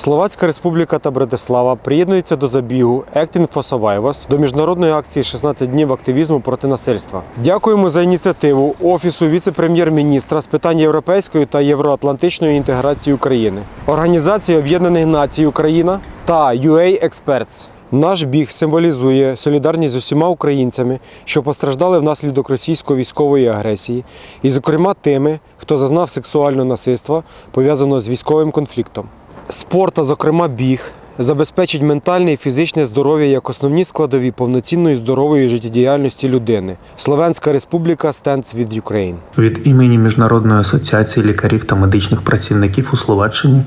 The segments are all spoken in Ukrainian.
Словацька Республіка та Братислава приєднуються до забігу Acting for Survivors до міжнародної акції «16 днів активізму проти насильства. Дякуємо за ініціативу Офісу віце-прем'єр-міністра з питань європейської та євроатлантичної інтеграції України, Організації Об'єднаних Націй Україна та UA Experts. Наш біг символізує солідарність з усіма українцями, що постраждали внаслідок російської військової агресії, і, зокрема, тими, хто зазнав сексуального насильства, пов'язаного з військовим конфліктом. Спорт, а зокрема біг, забезпечить ментальне і фізичне здоров'я як основні складові повноцінної здорової життєдіяльності людини. Словенська республіка Stands with Ukraine. Від імені Міжнародної асоціації лікарів та медичних працівників у Словаччині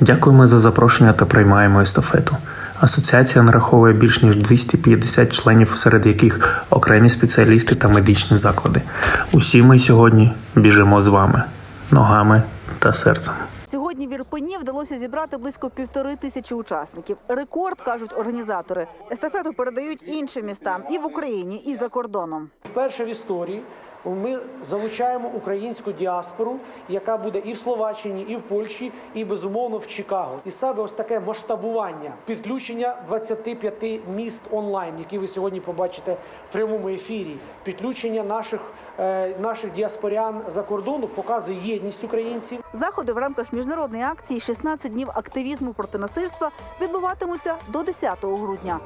дякуємо за запрошення та приймаємо естафету. Асоціація нараховує більш ніж 250 членів, серед яких окремі спеціалісти та медичні заклади. Усі ми сьогодні біжимо з вами ногами та серцем. Сьогодні в Ірпені вдалося зібрати близько півтори тисячі учасників. Рекорд кажуть організатори. Естафету передають іншим містам і в Україні, і за кордоном. Вперше в історії ми залучаємо українську діаспору, яка буде і в Словаччині, і в Польщі, і безумовно в Чикаго. І саме ось таке масштабування, підключення 25 міст онлайн, які ви сьогодні побачите в прямому ефірі. Підключення наших, е, наших діаспорян за кордону показує єдність українців. Заходи в рамках міжнародної акції «16 днів активізму проти насильства відбуватимуться до 10 грудня.